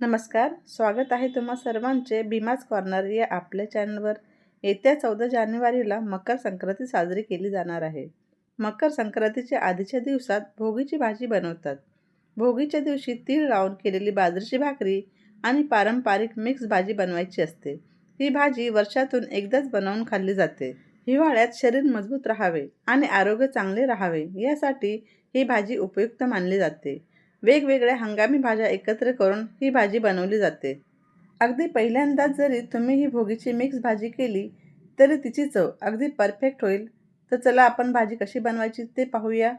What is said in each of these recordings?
नमस्कार स्वागत आहे तुम्हा सर्वांचे भीमाज कॉर्नर या आपल्या चॅनलवर. येत्या चौदा जानेवारीला मकर संक्रांती साजरी केली जाणार आहे. मकर संक्रांतीच्या आधीच्या दिवसात भोगीची भाजी बनवतात. भोगीच्या दिवशी तीळ लावून केलेली बाजरीची भाकरी आणि पारंपरिक मिक्स भाजी बनवायची असते. ही भाजी वर्षातून एकदाच बनवून खाल्ली जाते. हिवाळ्यात शरीर मजबूत राहावे आणि आरोग्य चांगले राहावे यासाठी ही भाजी उपयुक्त मानली जाते. वेगवेगळ्या हंगामी भाज्या एकत्र करून ही भाजी बनवली जाते. अगदी पहिल्यांदाच जरी तुम्ही ही भोगीची मिक्स भाजी केली तरी तिची चव अगदी परफेक्ट होईल. तर चला आपण भाजी कशी बनवायची ते पाहूया.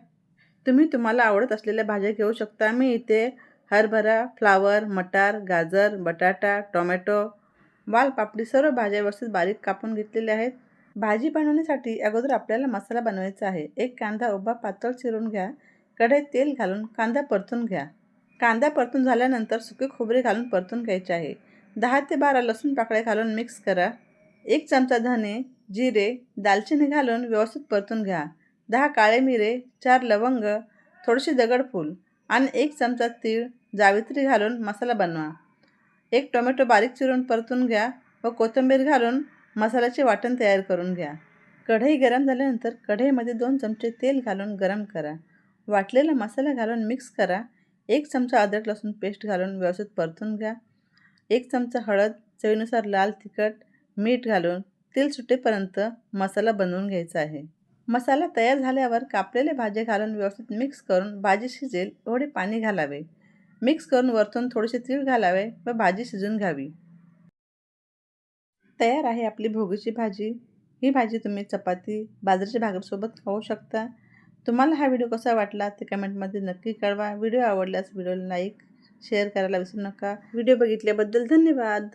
तुम्ही तुम्हाला आवडत असलेल्या भाज्या घेऊ शकता. मी इथे हरभरा फ्लावर मटार गाजर बटाटा टोमॅटो वालपापडी सर्व भाज्या व्यवस्थित बारीक कापून घेतलेल्या आहेत. भाजी बनवण्यासाठी अगोदर आपल्याला मसाला बनवायचा आहे. एक कांदा उभा पातळ चिरून घ्या. कढईत तेल घालून कांदा परतून घ्या. कांदा परतून झाल्यानंतर सुके खोबरे घालून परतून घ्यायचे आहे. दहा ते बारा लसूण पाकळ्या घालून मिक्स करा. एक चमचा धने जिरे दालचिनी घालून व्यवस्थित परतून घ्या. दहा काळे मिरे चार लवंग थोडीशी दगडफूल आणि एक चमचा तीळ जावित्री घालून मसाला बनवा. एक टोमॅटो बारीक चिरून परतून घ्या व कोथिंबीर घालून मसाल्याचे वाटण तयार करून घ्या. कढई गरम झाल्यानंतर कढईमध्ये दोन चमचे तेल घालून गरम करा. वाटलेला मसाला घालून मिक्स करा. एक चमचा अद्रक लसूण पेस्ट घालून व्यवस्थित परतून घ्या. एक चमचा हळद चवीनुसार लाल तिखट मीठ घालून तेल सुटेपर्यंत मसाला बनवून घ्यायचा आहे. मसाला तयार झाल्यावर कापलेले भाजी घालून व्यवस्थित मिक्स करून भाजी शिजेल एवढे पाणी घालावे. मिक्स करून वरतून थोडेसे तीळ घालावे व भाजी शिजून घ्यावी. तयार आहे आपली भोगीची भाजी. ही भाजी तुम्ही चपाती बाजरीच्या भाकरीसोबत खाऊ शकता. तुम्हाला हा व्हिडिओ कसा वाटला ते कमेंटमध्ये नक्की कळवा. व्हिडिओ आवडल्यास व्हिडिओला लाईक शेअर करायला विसरू नका. व्हिडिओ बघितल्याबद्दल धन्यवाद.